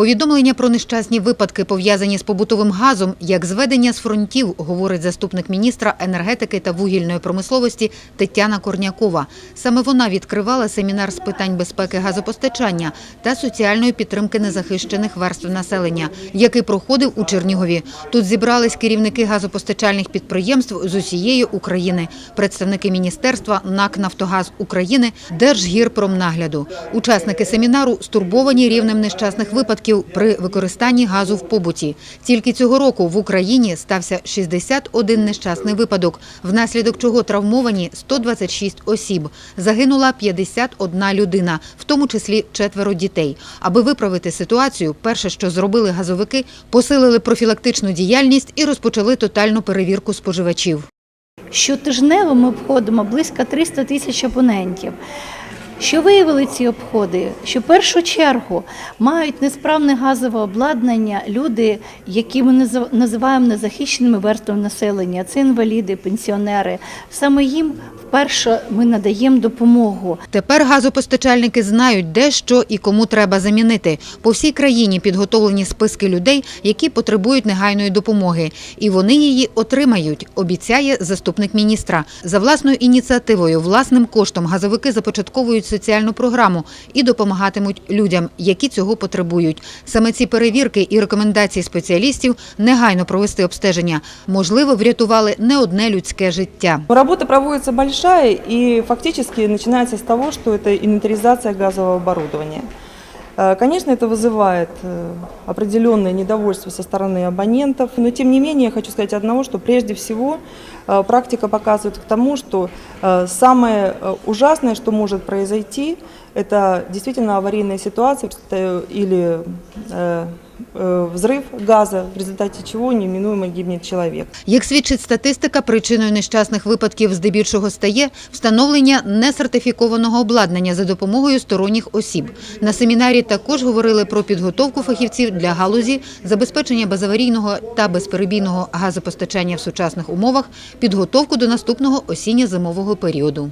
Повідомлення про нещасні випадки, пов'язані з побутовим газом, як зведення з фронтів, говорить заступник міністра енергетики та вугільної промисловості Тетяна Корнякова. Саме вона відкривала семінар з питань безпеки газопостачання та соціальної підтримки незахищених верств населення, який проходив у Чернігові. Тут зібрались керівники газопостачальних підприємств з усієї України, представники міністерства НАК «Нафтогаз України», Держгірпромнагляду. Учасники семінару стурбовані рівнем нещасних випадків при використанні газу в побуті. Тільки цього року в Україні стався 61 нещасний випадок, внаслідок чого травмовані 126 осіб. Загинула 51 людина, в тому числі четверо дітей. Аби виправити ситуацію, перше, що зробили газовики, посилили профілактичну діяльність і розпочали тотальну перевірку споживачів. Щотижнево ми обходимо близько 300 тисяч абонентів. Що виявили ці обходи? Що в першу чергу мають несправне газове обладнання люди, які ми назив- називаємо незахищеними верствами населення, це інваліди, пенсіонери. Саме їм вперше ми надаємо допомогу. Тепер газопостачальники знають, де що і кому треба замінити. По всій країні підготовлені списки людей, які потребують негайної допомоги, і вони її отримають, обіцяє заступник міністра. За власною ініціативою, власним коштом газовики започатковують соціальну програму і допомагатимуть людям, які цього потребують. Саме ці перевірки і рекомендації спеціалістів негайно провести обстеження, можливо, врятували не одне людське життя. Робота проводиться велика і фактично починається з того, що це інвентаризація газового оборудования. Э, Конечно, это вызывает э, определенное недовольство со стороны абонентов, но тем не менее я хочу сказать одного, что прежде всего э, практика показывает к тому, что э, самое э, ужасное, что может произойти, это действительно аварийная ситуация э, или э, э, взрыв газа, в результате чего неминуемо гибнет человек. Як свідчить статистика, причиною нещасних випадків здебільшого стає встановлення несертифікованого обладнання за допомогою сторонніх осіб. На семінарі також говорили про підготовку фахівців для галузі, забезпечення безаварійного та безперебійного газопостачання в сучасних умовах, підготовку до наступного осінньо-зимового періоду.